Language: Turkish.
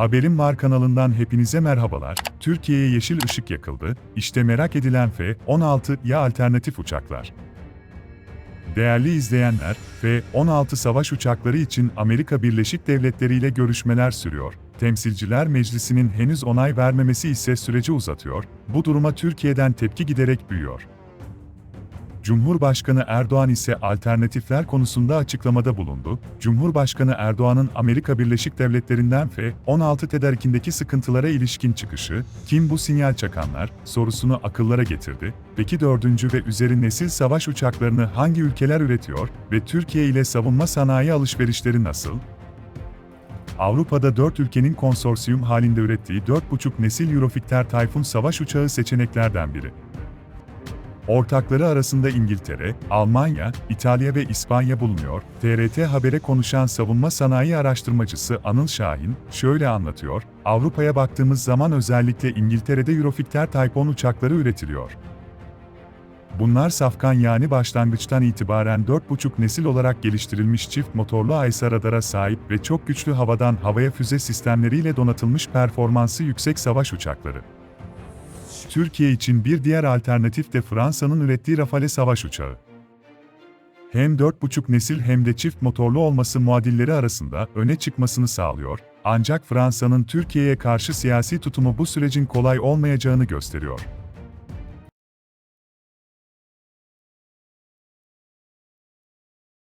Haberim Var kanalından hepinize merhabalar. Türkiye'ye yeşil ışık yakıldı. İşte merak edilen F-16 ya alternatif uçaklar. Değerli izleyenler, F-16 savaş uçakları için Amerika Birleşik Devletleri ile görüşmeler sürüyor. Temsilciler Meclisi'nin henüz onay vermemesi ise süreci uzatıyor. Bu duruma Türkiye'den tepki giderek büyüyor. Cumhurbaşkanı Erdoğan ise alternatifler konusunda açıklamada bulundu. Cumhurbaşkanı Erdoğan'ın Amerika Birleşik Devletleri'nden F-16 tedarikindeki sıkıntılara ilişkin çıkışı, kim bu sinyal çakanlar, sorusunu akıllara getirdi. Peki dördüncü ve üzeri nesil savaş uçaklarını hangi ülkeler üretiyor ve Türkiye ile savunma sanayi alışverişleri nasıl? Avrupa'da 4 ülkenin konsorsiyum halinde ürettiği 4,5 nesil Eurofighter Typhoon savaş uçağı seçeneklerden biri. Ortakları arasında İngiltere, Almanya, İtalya ve İspanya bulunuyor. TRT Haber'e konuşan savunma sanayi araştırmacısı Anıl Şahin şöyle anlatıyor. Avrupa'ya baktığımız zaman özellikle İngiltere'de Eurofighter Type 10 uçakları üretiliyor. Bunlar safkan yani başlangıçtan itibaren 4,5 nesil olarak geliştirilmiş çift motorlu AESA radara sahip ve çok güçlü havadan havaya füze sistemleriyle donatılmış performansı yüksek savaş uçakları. Türkiye için bir diğer alternatif de Fransa'nın ürettiği Rafale savaş uçağı. Hem 4,5 nesil hem de çift motorlu olması muadilleri arasında öne çıkmasını sağlıyor, ancak Fransa'nın Türkiye'ye karşı siyasi tutumu bu sürecin kolay olmayacağını gösteriyor.